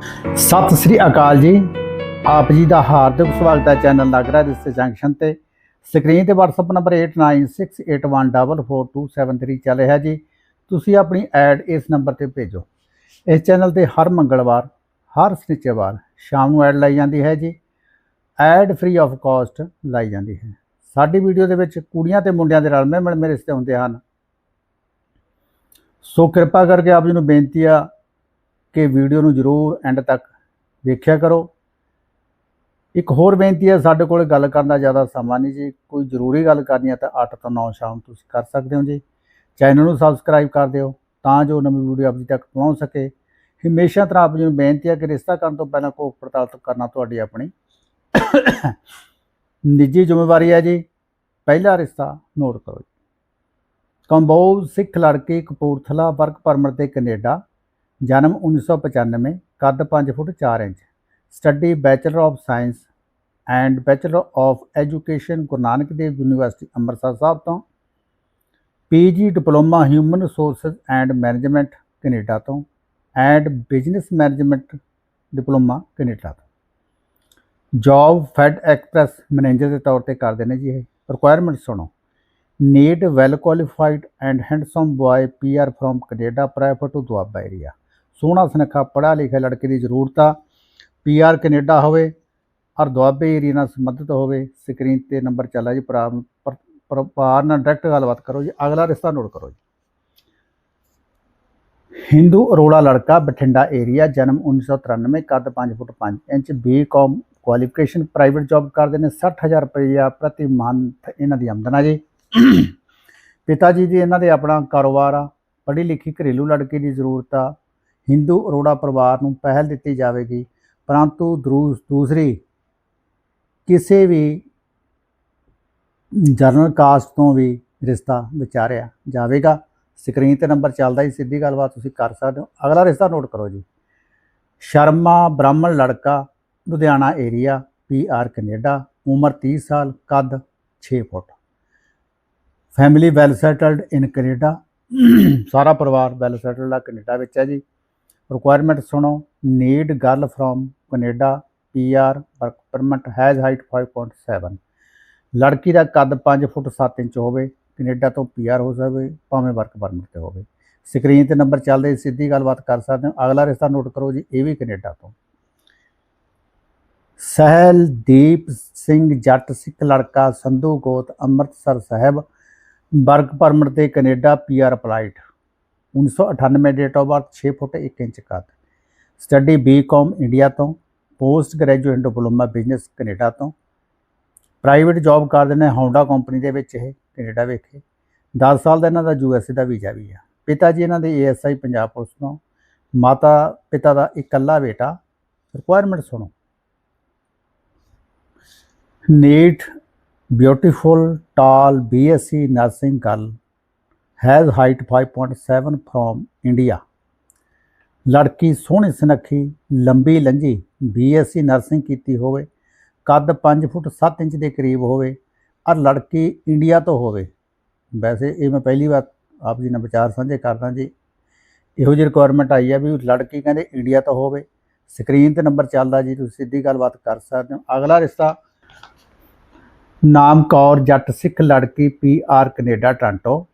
ਸਤਿ ਸ੍ਰੀ ਅਕਾਲ ਜੀ। ਆਪ ਜੀ ਦਾ ਹਾਰਦਿਕ ਸਵਾਗਤ ਹੈ ਚੈਨਲ ਨਾਗਰਾ ਰਿਸ਼ਤੇ ਜੰਕਸ਼ਨ ਤੇ। ਸਕਰੀਨ ਤੇ WhatsApp ਨੰਬਰ 8968144273 ਚੱਲ ਰਿਹਾ ਜੀ। ਤੁਸੀਂ ਆਪਣੀ ਐਡ ਇਸ ਨੰਬਰ ਤੇ ਭੇਜੋ। ਇਸ ਚੈਨਲ ਤੇ ਹਰ ਮੰਗਲਵਾਰ, ਹਰ ਸ਼ਨੀਚਰਵਾਰ, ਸ਼ਾਮ ਨੂੰ ਐਡ ਲਾਈ ਜਾਂਦੀ ਹੈ ਜੀ। ਐਡ ਫ੍ਰੀ ਆਫ ਕਾਸਟ ਲਾਈ ਜਾਂਦੀ ਹੈ। ਸਾਡੀ ਵੀਡੀਓ ਦੇ ਵਿੱਚ ਕੁੜੀਆਂ ਤੇ ਮੁੰਡਿਆਂ ਦੇ ਰਲਵੇਂ ਮਿਲਮੇ ਰਿਸ਼ਤੇ ਹੁੰਦੇ ਹਨ। ਸੋ ਕਿਰਪਾ ਕਰਕੇ ਆਪ ਜੀ ਨੂੰ ਬੇਨਤੀ ਆ ਕਿ ਵੀਡੀਓ ਨੂੰ ਜ਼ਰੂਰ ਐਂਡ ਤੱਕ ਵੇਖਿਆ ਕਰੋ। ਇੱਕ ਹੋਰ ਬੇਨਤੀ ਹੈ, ਸਾਡੇ ਕੋਲ ਗੱਲ ਕਰਨ ਦਾ ਜ਼ਿਆਦਾ ਸਮਾਂ ਨਹੀਂ ਜੀ। ਕੋਈ ਜ਼ਰੂਰੀ ਗੱਲ ਕਰਨੀ ਹੈ ਤਾਂ 8 ਤੋਂ 9 ਸ਼ਾਮ ਤੁਸੀਂ ਕਰ ਸਕਦੇ ਹੋ ਜੀ। ਚੈਨਲ ਨੂੰ ਸਬਸਕ੍ਰਾਈਬ ਕਰ ਦਿਓ ਤਾਂ ਜੋ ਨਵੀਂ ਵੀਡੀਓ ਆਪ ਜੀ ਤੱਕ ਪਹੁੰਚ ਸਕੇ। ਹਮੇਸ਼ਾ ਤਰ੍ਹਾਂ ਆਪ ਜੀ ਨੂੰ ਬੇਨਤੀ ਹੈ ਕਿ ਰਿਸ਼ਤਾ ਕਰਨ ਤੋਂ ਪਹਿਲਾਂ ਕੋਕ ਪੜਤਾਲ ਕਰਨਾ ਤੁਹਾਡੀ ਆਪਣੀ ਨਿੱਜੀ ਜ਼ਿੰਮੇਵਾਰੀ ਹੈ ਜੀ। ਪਹਿਲਾ ਰਿਸ਼ਤਾ ਨੋਟ ਕਰੋ ਜੀ। ਕੰਬੋਜ ਸਿੱਖ ਲੜਕੇ ਕਪੂਰਥਲਾ ਵਰਕ ਪਰਮਿਟ ਤੇ ਕੈਨੇਡਾ ਜਨਮ 1995 ਕੱਦ 5 foot 4 inch study bachelor of science and bachelor of education Guru Nanak Dev university Amritsar Sahib ਤੋਂ PG diploma human resources and management Canada ਤੋਂ and business management diploma Canada ਤੋਂ job fed express manager ਦੇ ਤੌਰ ਤੇ ਕਰਦੇ ਨੇ ਜੀ ਇਹ। ਰਿਕੁਆਇਰਮੈਂਟ ਸੁਣੋ। Need well qualified and handsome boy PR from Canada private to Doaba area ਸੋਹਣਾ ਸੁਨੱਖਾ ਪੜ੍ਹਾ ਲਿਖਿਆ ਲੜਕੇ ਦੀ ਜ਼ਰੂਰਤ ਆ। ਪੀਆਰ ਕੈਨੇਡਾ ਹੋਵੇ ਔਰ ਦੁਆਬੇ ਏਰੀਆ ਨਾਲ ਸੰਬੰਧਿਤ ਹੋਵੇ, ਸਕਰੀਨ ਤੇ ਨੰਬਰ ਚੱਲਾ ਜੀ ਪਰਿਵਾਰ ਨਾਲ ਡਾਇਰੈਕਟ ਗੱਲਬਾਤ ਕਰੋ ਜੀ। ਅਗਲਾ ਰਿਸ਼ਤਾ ਨੋਟ ਕਰੋ ਜੀ। ਹਿੰਦੂ ਅਰੋੜਾ ਲੜਕਾ ਬਠਿੰਡਾ ਏਰੀਆ, ਜਨਮ 1993 ਕੱਦ 5 foot 5 inch BCom qualification private job ਕਰਦੇ ਨੇ। 60000 ਰੁਪਇਆ ਪ੍ਰਤੀ ਮੰਥ ਇਹਨਾਂ ਦੀ ਆਮਦਨ ਆ ਜੀ। ਪਿਤਾ ਜੀ ਦੀ ਇਹਨਾਂ ਦੇ ਆਪਣਾ ਕਾਰੋਬਾਰ ਆ। ਪੜ੍ਹੀ ਲਿਖੀ ਘਰੇਲੂ ਲੜਕੇ ਦੀ ਜ਼ਰੂਰਤ ਆ। ਹਿੰਦੂ ਅਰੋੜਾ ਪਰਿਵਾਰ ਨੂੰ ਪਹਿਲ ਦਿੱਤੀ ਜਾਵੇਗੀ, ਪਰੰਤੂ ਦਰੂ- ਦੂਸਰੀ ਕਿਸੇ ਵੀ ਜਨਰਲ ਕਾਸਟ ਤੋਂ ਵੀ ਰਿਸ਼ਤਾ ਵਿਚਾਰਿਆ ਜਾਵੇਗਾ। ਸਕਰੀਨ ਤੇ ਨੰਬਰ ਚੱਲਦਾ ਹੀ ਸਿੱਧੀ ਗੱਲਬਾਤ ਤੁਸੀਂ ਕਰ ਸਕਦੇ ਹੋ। ਅਗਲਾ ਰਿਸ਼ਤਾ ਨੋਟ ਕਰੋ ਜੀ। ਸ਼ਰਮਾ ਬ੍ਰਾਹਮਣ ਲੜਕਾ, ਲੁਧਿਆਣਾ ਏਰੀਆ, ਪੀਆਰ ਕੈਨੇਡਾ, ਉਮਰ 30 ਸਾਲ, ਕੱਦ 6 foot. Family well settled in Canada ਸਾਰਾ ਪਰਿਵਾਰ ਵੈਲ ਸੈਟਲਡ ਆ, ਕੈਨੇਡਾ ਵਿੱਚ ਹੈ ਜੀ। ਰਿਕੁਆਇਰਮੈਂਟ ਸੁਣੋ need girl from Canada PR work permit has height 5.7 ਲੜਕੀ ਦਾ ਕੱਦ 5 ਫੁੱਟ 7 ਇੰਚ ਹੋਵੇ, ਕੈਨੇਡਾ ਤੋਂ ਪੀਆਰ ਹੋ ਸਕੇ, ਭਾਵੇਂ ਵਰਕ ਪਰਮਿਟ ਤੇ ਹੋਵੇ। ਸਕਰੀਨ ਤੇ ਨੰਬਰ ਚੱਲਦੇ ਸਿੱਧੀ ਗੱਲਬਾਤ ਕਰ ਸਕਦੇ ਹੋ। ਅਗਲਾ ਰਿਸ਼ਤਾ ਨੋਟ ਕਰੋ ਜੀ, ਇਹ ਵੀ ਕੈਨੇਡਾ ਤੋਂ। ਸਹਿਲਦੀਪ ਸਿੰਘ ਜੱਟ ਸਿੱਖ ਲੜਕਾ ਸੰਧੂ ਗੋਤ ਅੰਮ੍ਰਿਤਸਰ ਸਾਹਿਬ ਵਰਕ ਪਰਮਿਟ ਤੇ Canada PR applied 1998 date of birth 6 foot 1 inch ਕੱਦ ਸਟੱਡੀ ਬੀਕਾਮ ਇੰਡੀਆ ਤੋਂ post graduate diploma business Canada ਤੋਂ। ਪ੍ਰਾਈਵੇਟ ਜੌਬ ਕਰਦੇ ਨੇ ਹੌਂਡਾ ਕੰਪਨੀ ਦੇ ਵਿੱਚ ਇਹ, ਕੈਨੇਡਾ ਵਿਖੇ। 10 ਸਾਲ ਦਾ ਇਹਨਾਂ ਦਾ ਯੂਐਸਏ ਦਾ ਵੀਜ਼ਾ ਵੀ ਆ। ਪਿਤਾ ਜੀ ਇਹਨਾਂ ਦੇ ਏਐਸਆਈ ਪੰਜਾਬ ਪੁਲਿਸ ਤੋਂ। ਮਾਤਾ, ਪਿਤਾ ਦਾ ਇਕੱਲਾ ਬੇਟਾ। ਰਿਕੁਆਇਰਮੈਂਟ ਸੁਣੋ। Neat beautiful tall BSc nursing girl has height 5.7 from India ਲੜਕੀ ਸੋਹਣੀ ਸੁਨੱਖੀ, ਲੰਬੀ ਲੰਜੀ ਬੀਐਸਸੀ ਨਰਸਿੰਗ ਕੀਤੀ ਹੋਵੇ, ਕੱਦ 5 ਫੁੱਟ 7 ਇੰਚ ਦੇ ਕਰੀਬ ਹੋਵੇ ਔਰ ਲੜਕੀ ਇੰਡੀਆ ਤੋਂ ਹੋਵੇ। ਵੈਸੇ ਇਹ ਮੈਂ ਪਹਿਲੀ ਵਾਰ ਆਪ ਜੀ ਨਾਲ ਵਿਚਾਰ ਸਾਂਝੇ ਕਰਦਾ ਜੀ। ਇਹੋ ਜਿਹੀ ਰਿਕੁਆਇਰਮੈਂਟ ਆਈ ਹੈ ਵੀ ਲੜਕੀ ਕਹਿੰਦੇ ਇੰਡੀਆ ਤੋਂ ਹੋਵੇ। ਸਕਰੀਨ ਤੇ ਨੰਬਰ ਚੱਲਦਾ ਜੀ, ਤੁਸੀਂ ਸਿੱਧੀ ਗੱਲਬਾਤ ਕਰ ਸਕਦੇ ਹੋ। ਅਗਲਾ ਰਿਸ਼ਤਾ ਨਾਮ ਕੌਰ ਜੱਟ ਸਿੱਖ ਲੜਕੀ ਪੀ ਆਰ ਕੈਨੇਡਾ ਟ੍ਰਾਂਟੋ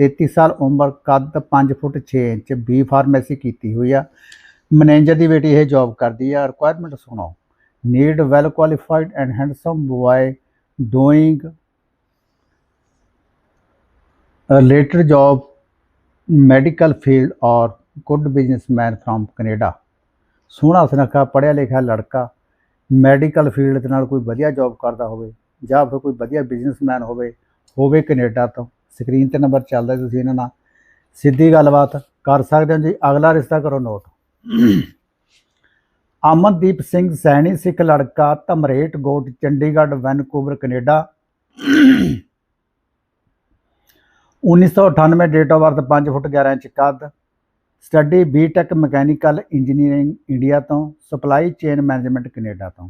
33 ਸਾਲ ਉਮਰ ਕੱਦ 5 ਫੁੱਟ 6 ਇੰਚ ਬੀ ਫਾਰਮੇਸੀ ਕੀਤੀ ਹੋਈ ਆ। ਮੈਨੇਜਰ ਦੀ ਬੇਟੀ ਇਹ ਜੌਬ ਕਰਦੀ ਆ। ਰਿਕੁਆਇਰਮੈਂਟ ਸੁਣੋ need well qualified and handsome boy doing related job medical field or good businessman from Canada ਸੋਹਣਾ ਸੁਨੱਖਾ, ਪੜ੍ਹਿਆ ਲਿਖਿਆ ਲੜਕਾ ਮੈਡੀਕਲ ਫੀਲਡ ਦੇ ਨਾਲ ਕੋਈ ਵਧੀਆ ਜੌਬ ਕਰਦਾ ਹੋਵੇ ਜਾਂ ਫਿਰ ਕੋਈ ਵਧੀਆ ਬਿਜ਼ਨਸਮੈਨ ਹੋਵੇ ਹੋਵੇ ਕੈਨੇਡਾ ਤੋਂ। ਸਕਰੀਨ ਤੇ ਨੰਬਰ ਚੱਲਦਾ ਤੁਸੀਂ ਇਹਨਾਂ ਨਾਲ। ਸਿੱਧੀ ਗੱਲਬਾਤ ਕਰ ਸਕਦੇ ਹੋ ਜੀ। ਅਗਲਾ ਰਿਸ਼ਤਾ ਕਰੋ ਨੋਟ। ਅਮਨਦੀਪ ਸਿੰਘ ਸੈਣੀ, ਸਿੱਖ ਲੜਕਾ, ਧਮਰੇਟ goat, Chandigarh, Vancouver, Canada. 1998 date of birth 5 foot 11 inch ਕੱਦ। Study BTech mechanical engineering India ਤੋਂ। ਸਪਲਾਈ ਚੇਨ ਮੈਨੇਜਮੈਂਟ ਕੈਨੇਡਾ ਤੋਂ।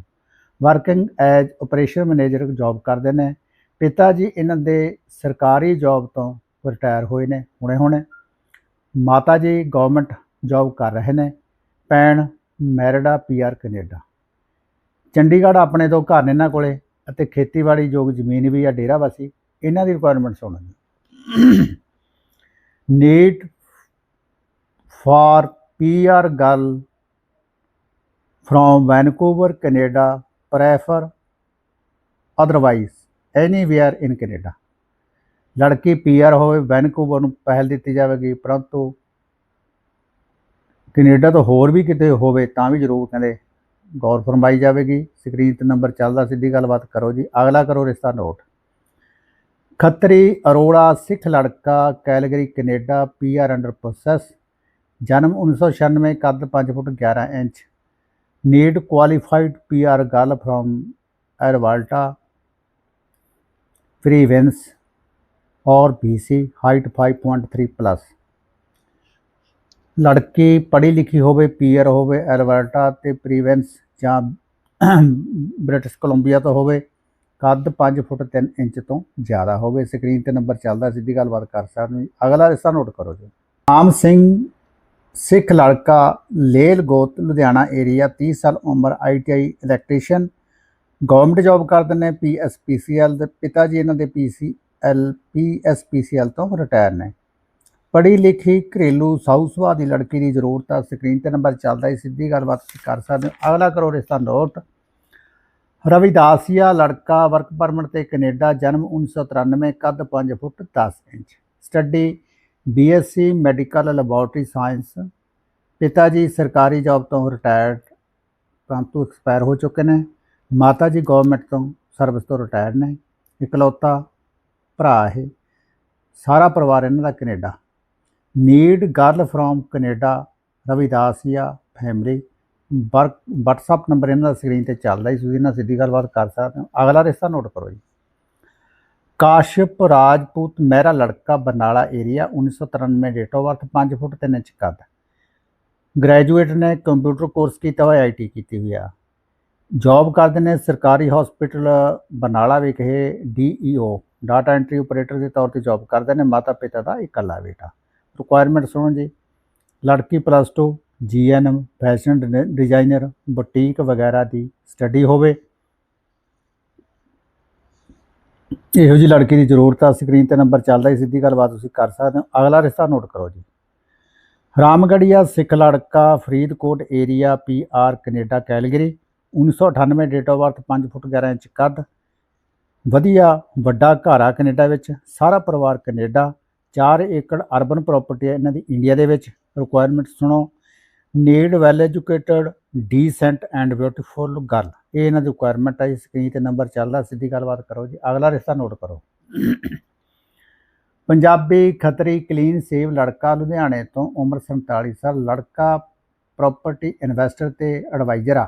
Working as operation manager job ਕਰਦੇ ਨੇ। ਪਿਤਾ ਜੀ ਇਹਨਾਂ ਦੇ ਸਰਕਾਰੀ ਜੌਬ ਤੋਂ ਰਿਟਾਇਰ ਹੋਏ ਨੇ ਹੁਣੇ ਹੁਣੇ। ਮਾਤਾ ਜੀ ਗਵਰਨਮੈਂਟ ਜੌਬ ਕਰ ਰਹੇ ਨੇ। ਭੈਣ ਮੈਰਿਡਾ ਪੀਆਰ ਕੈਨੇਡਾ। ਚੰਡੀਗੜ੍ਹ ਆਪਣੇ ਤੋਂ ਘਰ ਨੇ ਇਹਨਾਂ ਕੋਲੇ ਅਤੇ ਖੇਤੀਬਾੜੀ ਯੋਗ ਜ਼ਮੀਨ ਵੀ ਆ ਡੇਰਾ ਵਾਸੀ। ਇਹਨਾਂ ਦੀ ਰਿਕੁਆਇਰਮੈਂਟਸ ਹੋਣਗੀਆਂ need for PR girl from Vancouver Canada, prefer otherwise anywhere in Canada ਲੜਕੀ ਪੀਆਰ ਹੋਵੇ ਵੈਨਕੂਵਰ ਨੂੰ ਪਹਿਲ ਦਿੱਤੀ ਜਾਵੇਗੀ, ਪਰੰਤੂ ਕੈਨੇਡਾ ਤੋਂ ਹੋਰ ਵੀ ਕਿਤੇ ਹੋਵੇ ਤਾਂ ਵੀ ਜ਼ਰੂਰ ਕਹਿੰਦੇ ਗੌਰ ਫਰਮਾਈ ਜਾਵੇਗੀ। ਸਕਰੀਨ ਤੇ ਨੰਬਰ ਚੱਲਦਾ, ਸਿੱਧੀ ਗੱਲਬਾਤ ਕਰੋ ਜੀ। ਅਗਲਾ ਕਰੋ ਰਿਸ਼ਤਾ ਨੋਟ। ਖੱਤਰੀ ਅਰੋੜਾ ਸਿੱਖ ਲੜਕਾ, Calgary Canada PR under process ਜਨਮ 1996 ਕੱਦ 5 foot 11 inch. Need qualified girl girl from Alberta, Province or BC, height 5.3 plus ਲੜਕੀ ਪੜ੍ਹੀ ਲਿਖੀ ਹੋਵੇ ਪੀਅਰ ਹੋਵੇ ਐਲਬਰਟਾ ਤੇ ਪ੍ਰੀਵੈਂਸ ਜਾਂ ਬ੍ਰਿਟਿਸ਼ ਕੋਲੰਬੀਆ ਤੋਂ ਹੋਵੇ ਕੱਦ 5 ਫੁੱਟ 3 ਇੰਚ ਤੋਂ ਜ਼ਿਆਦਾ ਹੋਵੇ। ਸਕਰੀਨ ਤੇ ਨੰਬਰ ਚੱਲਦਾ ਸਿੱਧੀ ਗੱਲਬਾਤ ਕਰ ਸਕਦੇ ਹੋ ਅਗਲਾ ਰਿਸ਼ਤਾ ਨੋਟ ਕਰੋ ਜੀ। ਆਮ ਸਿੰਘ ਸਿੱਖ ਲੜਕਾ ਲੇਲ ਗੋਤ ਲੁਧਿਆਣਾ ਏਰੀਆ 30 ਸਾਲ ਉਮਰ ਆਈਟੀਆਈ ਇਲੈਕਟ੍ਰੀਸ਼ੀਅਨ ਗਵਰਨਮੈਂਟ ਜੌਬ ਕਰਦੇ ਨੇ ਪੀਐਸਪੀਸੀਐਲ ਦੇ ਪਿਤਾ ਜੀ ਇਹਨਾਂ ਦੇ ਪੀਸੀਐਲ ਪੀਐਸਪੀਸੀਐਲ ਤੋਂ ਰਿਟਾਇਰ ਨੇ। ਪੜ੍ਹੀ ਲਿਖੀ ਘਰੇਲੂ ਸਾਊ ਸੁਭਾਅ ਦੀ ਲੜਕੀ ਦੀ ਜ਼ਰੂਰਤ ਆ, ਸਕਰੀਨ ਤੇ ਨੰਬਰ ਚੱਲਦਾ ਹੈ ਸਿੱਧੀ ਗੱਲਬਾਤ ਤੁਸੀਂ ਕਰ ਸਕਦੇ ਹੋ। ਅਗਲਾ ਕਰੋ ਰਿਸ਼ਤਾ ਨੋਟ। ਰਵਿਦਾਸੀਆ ਲੜਕਾ, ਵਰਕ ਪਰਮਿਟ ਤੇ ਕੈਨੇਡਾ, ਜਨਮ 1993 ਕੱਦ 5 foot 10 inch. Study BSc medical, laboratory science. ਪਿਤਾ ਜੀ ਸਰਕਾਰੀ ਜੌਬ ਤੋਂ ਰਿਟਾਇਰਡ, ਪਰੰਤੂ ਐਕਸਪਾਇਰ ਹੋ ਚੁੱਕੇ ਨੇ। ਮਾਤਾ ਜੀ ਗਵਰਨਮੈਂਟ ਤੋਂ ਸਰਵਿਸ ਤੋਂ ਰਿਟਾਇਰ ਨੇ, ਇਕਲੌਤਾ ਭਰਾ ਇਹ, ਸਾਰਾ ਪਰਿਵਾਰ ਇਹਨਾਂ ਦਾ Canada. Need girl from Canada Ravidasia family work, WhatsApp number ਇਹਨਾਂ ਦਾ ਸਕਰੀਨ ਤੇ ਚੱਲਦਾ ਹੀ ਤੁਸੀਂ ਇਹਨਾਂ ਸਿੱਧੀ ਗੱਲਬਾਤ ਕਰ ਸਕਦੇ ਹੋ। ਅਗਲਾ ਰਿਸ਼ਤਾ ਨੋਟ ਕਰੋ ਜੀ। ਕਾਸ਼ਪ ਰਾਜਪੂਤ ਮਹਿਰਾ ਲੜਕਾ Barnala area 1993 date of birth 5 foot 3 inch ਕੱਦ। ਗ੍ਰੈਜੂਏਟ ਨੇ ਕੰਪਿਊਟਰ ਕੋਰਸ ਕੀਤਾ ਹੋਇਆ ਆਈਟੀ ਕੀਤੀ ਹੋਈ ਆ। ਜੌਬ ਕਰਦੇ ਨੇ ਸਰਕਾਰੀ ਹਸਪੀਟਲ ਬਰਨਾਲਾ ਵਿਖੇ ਡੀਈਓ ਡਾਟਾ ਐਂਟਰੀ ਆਪਰੇਟਰ ਦੇ ਤੌਰ ਤੇ ਜੌਬ ਕਰਦੇ ਨੇ, ਮਾਤਾ ਪਿਤਾ ਦਾ ਇਕੱਲਾ ਬੇਟਾ। ਰਿਕੁਆਇਰਮੈਂਟ ਸੁਣੋ ਜੀ। ਲੜਕੀ plus 2 GNM fashion designer boutique ਵਗੈਰਾ ਦੀ ਸਟੱਡੀ ਹੋਵੇ। ਇਹੋ ਜੀ ਲੜਕੀ ਦੀ ਜ਼ਰੂਰਤ ਆ ਸਕਰੀਨ ਤੇ ਨੰਬਰ ਚੱਲਦਾ ਹੀ, ਸਿੱਧੀ ਗੱਲਬਾਤ ਤੁਸੀਂ ਕਰ ਸਕਦੇ ਹੋ। ਅਗਲਾ ਰਿਸ਼ਤਾ ਨੋਟ ਕਰੋ ਜੀ। ਰਾਮਗੜੀਆ ਸਿੱਖ ਲੜਕਾ Faridkot area PR Canada Calgary 1998 date of birth 5 foot 11 inch ਕੱਦ। ਵਧੀਆ ਵੱਡਾ ਘਰ ਆ ਕੈਨੇਡਾ ਵਿੱਚ, ਸਾਰਾ ਪਰਿਵਾਰ ਕੈਨੇਡਾ 4 ਏਕੜ ਅਰਬਨ ਪ੍ਰਾਪਰਟੀ ਹੈ ਇਹਨਾਂ ਦੀ ਇੰਡੀਆ ਦੇ ਵਿੱਚ। ਰਿਕੁਆਇਰਮੈਂਟ ਸੁਣੋ। Need well educated decent and beautiful girl ਇਹ ਇਹਨਾਂ ਦੀ ਰਿਕੁਆਇਰਮੈਂਟ ਹੈ ਸਕਰੀਨ ਤੇ ਨੰਬਰ ਚੱਲਦਾ, ਸਿੱਧੀ ਗੱਲਬਾਤ ਕਰੋ ਜੀ। ਅਗਲਾ ਰਿਸ਼ਤਾ ਨੋਟ ਕਰੋ। ਪੰਜਾਬੀ ਖਤਰੀ ਕਲੀਨ ਸੇਵ ਲੜਕਾ ਲੁਧਿਆਣੇ ਤੋਂ ਉਮਰ 47 ਸਾਲ, ਲੜਕਾ ਪ੍ਰਾਪਰਟੀ ਇਨਵੈਸਟਰ ਤੇ ਐਡਵਾਈਜ਼ਰ ਆ।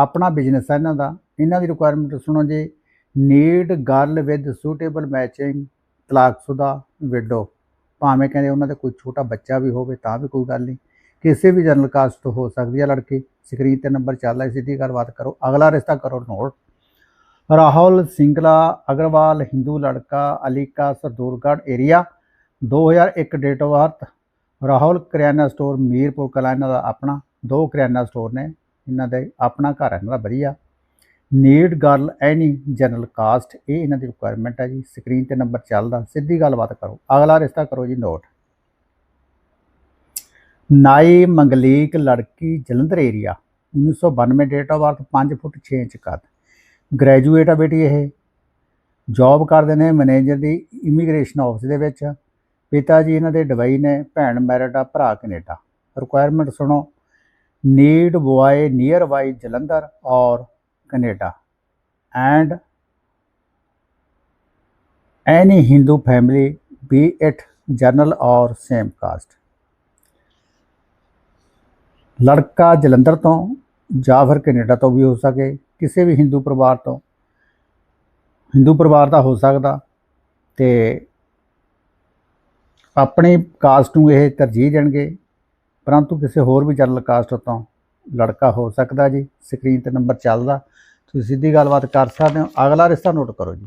ਆਪਣਾ ਬਿਜ਼ਨਸ ਹੈ ਇਹਨਾਂ ਦਾ। ਇਹਨਾਂ ਦੀ ਰਿਕੁਆਇਰਮੈਂਟ ਸੁਣੋ ਜੀ need girl with suitable matching ਤਲਾਕਸ਼ੁਦਾ widow ਭਾਵੇਂ ਕਹਿੰਦੇ ਉਹਨਾਂ ਦੇ ਕੋਈ ਛੋਟਾ ਬੱਚਾ ਵੀ ਹੋਵੇ, ਤਾਂ ਵੀ ਕੋਈ ਗੱਲ ਨਹੀਂ। ਕਿਸੇ ਵੀ ਜਨਰਲ ਕਾਸਟ ਤੋਂ ਹੋ ਸਕਦੀ ਹੈ ਲੜਕੀ। ਸਕਰੀਨ ਤੇ ਨੰਬਰ ਚੱਲ ਹੈ ਸਿੱਧੀ ਗੱਲਬਾਤ ਕਰੋ। ਅਗਲਾ ਰਿਸ਼ਤਾ ਕਰੋ ਨੋਟ। ਰਾਹੁਲ ਸਿੰਗਲਾ ਅਗਰਵਾਲ, ਹਿੰਦੂ ਲੜਕਾ, ਅਲੀਕਾ Sardulgarh area 2001 date of birth Rahul Kiryana store Mirpur Kalan, ਇਹਨਾਂ ਦਾ ਆਪਣਾ। ਦੋ ਕਰਿਆਨਾ ਸਟੋਰ ਨੇ। ਇਹਨਾਂ ਦਾ ਆਪਣਾ ਘਰ ਹੈ, ਇਹਨਾਂ ਦਾ ਵਧੀਆ। Need girl any general caste ਇਹ ਇਹਨਾਂ ਦੀ ਰਿਕੁਆਇਰਮੈਂਟ ਹੈ ਜੀ। ਸਕਰੀਨ ਤੇ ਨੰਬਰ ਚੱਲਦਾ, ਸਿੱਧੀ ਗੱਲਬਾਤ ਕਰੋ। ਅਗਲਾ ਰਿਸ਼ਤਾ ਕਰੋ ਜੀ ਨੋਟ ਨਾਈ ਮੰਗਲੀਕ ਲੜਕੀ Jalandhar area 1992 date of birth 5 foot 6 inch ਕੱਦ। ਗ੍ਰੈਜੂਏਟ ਆ ਬੇਟੀ ਇਹ। ਜੌਬ ਕਰਦੇ ਨੇ ਮੈਨੇਜਰ ਦੀ ਇਮੀਗ੍ਰੇਸ਼ਨ ਆਫਿਸ ਦੇ ਵਿੱਚ। ਪਿਤਾ ਜੀ ਇਹਨਾਂ ਦੇ ਡਬਈ ਨੇ, ਭੈਣ ਮੈਰਿਟ ਆ, ਭਰਾ ਕੈਨੇਡਾ। ਰਿਕੁਆਇਰਮੈਂਟ ਸੁਣੋ। Need boy near by Jalandhar or Canada. And any Hindu family, be it general or same caste. ਲੜਕਾ ਜਲੰਧਰ ਤੋਂ ਜਾਂ ਫਿਰ ਕੈਨੇਡਾ ਤੋਂ ਵੀ ਹੋ ਸਕੇ, ਕਿਸੇ ਵੀ ਹਿੰਦੂ ਪਰਿਵਾਰ ਤੋਂ। ਹਿੰਦੂ ਪਰਿਵਾਰ ਦਾ ਹੋ ਸਕਦਾ ਤੇ ਆਪਣੀ ਕਾਸਟ ਨੂੰ ਇਹ ਤਰਜੀਹ ਦੇਣਗੇ। ਪਰੰਤੂ ਕਿਸੇ ਹੋਰ ਵੀ ਜਨਰਲ ਕਾਸਟ ਤੋਂ ਲੜਕਾ ਹੋ ਸਕਦਾ ਜੀ ਸਕਰੀਨ ਤੇ ਨੰਬਰ ਚੱਲਦਾ। ਤੁਸੀਂ ਸਿੱਧੀ ਗੱਲਬਾਤ ਕਰ ਸਕਦੇ ਹੋ। ਅਗਲਾ ਰਿਸ਼ਤਾ ਨੋਟ ਕਰੋ ਜੀ।